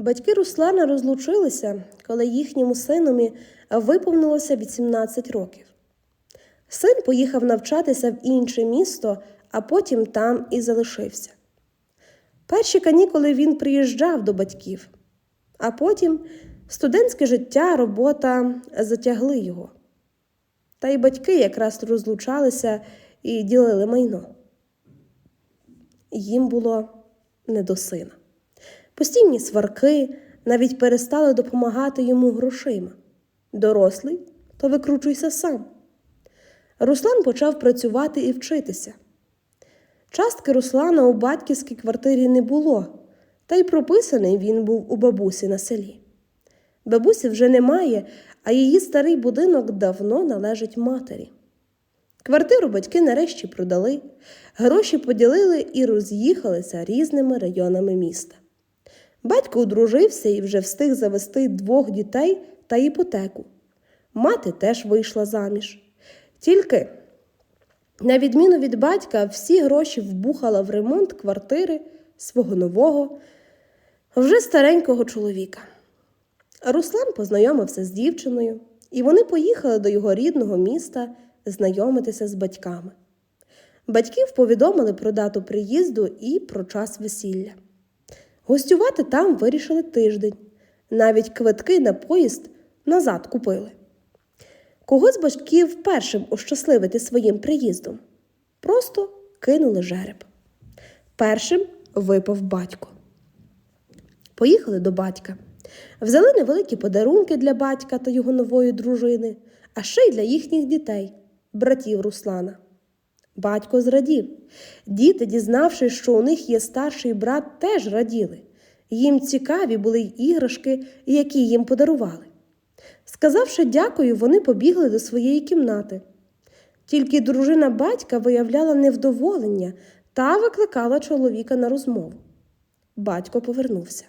Батьки Руслана розлучилися, коли їхньому синові виповнилося 18 років. Син поїхав навчатися в інше місто, а потім там і залишився. Перші канікули він приїжджав до батьків, а потім студентське життя, робота затягли його. Та й батьки якраз розлучалися і ділили майно. Їм було не до сина. Постійні сварки навіть перестали допомагати йому грошима. Дорослий, то викручуйся сам. Руслан почав працювати і вчитися. Частки Руслана у батьківській квартирі не було, та й прописаний він був у бабусі на селі. Бабусі вже немає, а її старий будинок давно належить матері. Квартиру батьки нарешті продали, гроші поділили і роз'їхалися різними районами міста. Батько одружився і вже встиг завести двох дітей та іпотеку. Мати теж вийшла заміж. Тільки, на відміну від батька, всі гроші вбухала в ремонт квартири свого нового, вже старенького чоловіка. Руслан познайомився з дівчиною, і вони поїхали до його рідного міста знайомитися з батьками. Батьків повідомили про дату приїзду і про час весілля. Гостювати там вирішили тиждень, навіть квитки на поїзд назад купили. Кого з батьків першим ощасливити своїм приїздом? Просто кинули жереб. Першим випав батько. Поїхали до батька. Взяли невеликі подарунки для батька та його нової дружини, а ще й для їхніх дітей, братів Руслана. Батько зрадів. Діти, дізнавшись, що у них є старший брат, теж раділи. Їм цікаві були іграшки, які їм подарували. Сказавши дякую, вони побігли до своєї кімнати. Тільки дружина батька виявляла невдоволення та викликала чоловіка на розмову. Батько повернувся.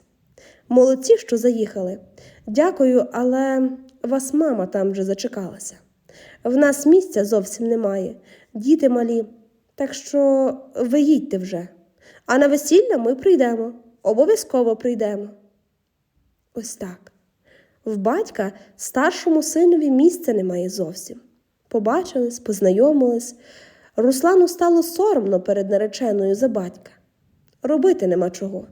Молодці, що заїхали. Дякую, але вас мама там вже зачекалася. В нас місця зовсім немає, діти малі, так що ви їдьте вже. А на весілля ми прийдемо, обов'язково прийдемо. Ось так. В батька старшому синові місця немає зовсім. Побачились, познайомились. Руслану стало соромно перед нареченою за батька. Робити нема чого.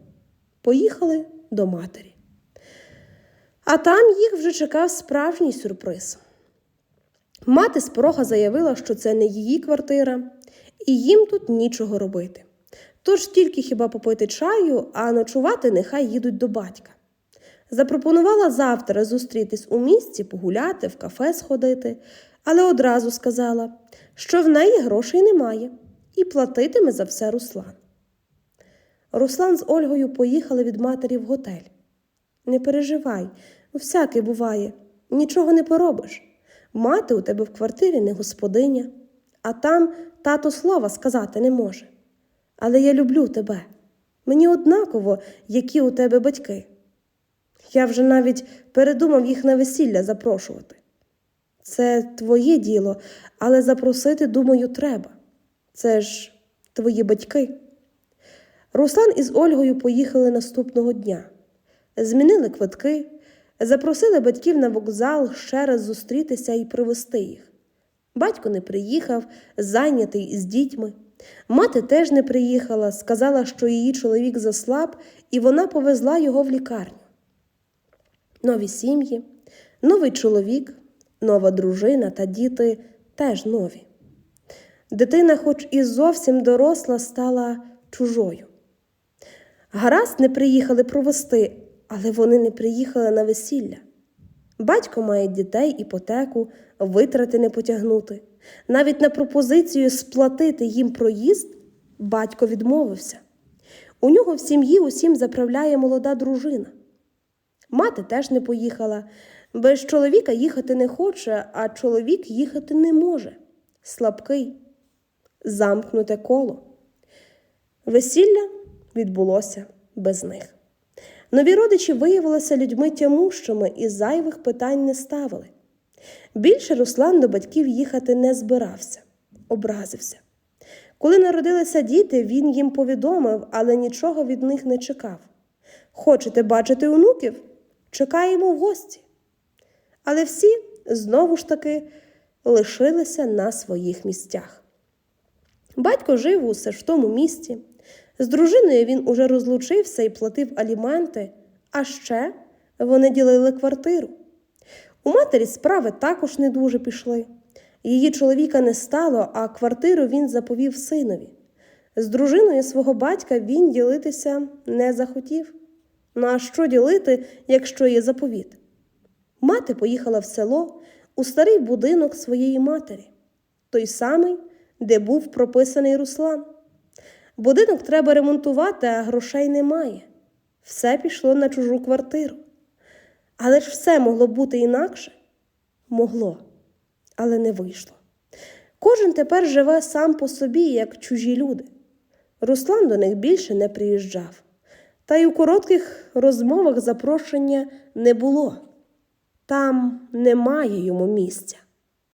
Поїхали до матері. А там їх вже чекав справжній сюрприз. Мати з порога заявила, що це не її квартира, і їм тут нічого робити. Тож тільки хіба попити чаю, а ночувати нехай їдуть до батька. Запропонувала завтра зустрітись у місті, погуляти, в кафе сходити, але одразу сказала, що в неї грошей немає, і платитиме за все Руслан. Руслан з Ольгою поїхали від матері в готель. Не переживай, всяке буває, нічого не поробиш. Мати у тебе в квартирі не господиня, а там тато слова сказати не може. Але я люблю тебе. Мені однаково, які у тебе батьки. Я вже навіть передумав їх на весілля запрошувати. Це твоє діло, але запросити, думаю, треба. Це ж твої батьки. Руслан із Ольгою поїхали наступного дня. Змінили квитки, запросили батьків на вокзал ще раз зустрітися і привезти їх. Батько не приїхав, зайнятий з дітьми. Мати теж не приїхала, сказала, що її чоловік заслаб, і вона повезла його в лікарню. Нові сім'ї, новий чоловік, нова дружина та діти теж нові. Дитина, хоч і зовсім доросла, стала чужою. Гаразд не приїхали провести, але вони не приїхали на весілля. Батько має дітей, іпотеку, витрати не потягнути. Навіть на пропозицію сплатити їм проїзд батько відмовився. У нього в сім'ї усім заправляє молода дружина. Мати теж не поїхала, без чоловіка їхати не хоче, а чоловік їхати не може. Слабкий, замкнуте коло. Весілля відбулося без них. Нові родичі виявилися людьми тямущими і зайвих питань не ставили. Більше Руслан до батьків їхати не збирався, образився. Коли народилися діти, він їм повідомив, але нічого від них не чекав. Хочете бачити онуків? Чекаємо в гості. Але всі знову ж таки лишилися на своїх місцях. Батько жив усе ж в тому місті. З дружиною він уже розлучився і платив аліменти, а ще вони ділили квартиру. У матері справи також не дуже пішли. Її чоловіка не стало, а квартиру він заповів синові. З дружиною свого батька він ділитися не захотів. Ну а що ділити, якщо є заповіт? Мати поїхала в село у старий будинок своєї матері, той самий, де був прописаний Руслан. Будинок треба ремонтувати, а грошей немає. Все пішло на чужу квартиру. Але ж все могло бути інакше? Могло, але не вийшло. Кожен тепер живе сам по собі, як чужі люди. Руслан до них більше не приїжджав, та й у коротких розмовах запрошення не було. Там немає йому місця.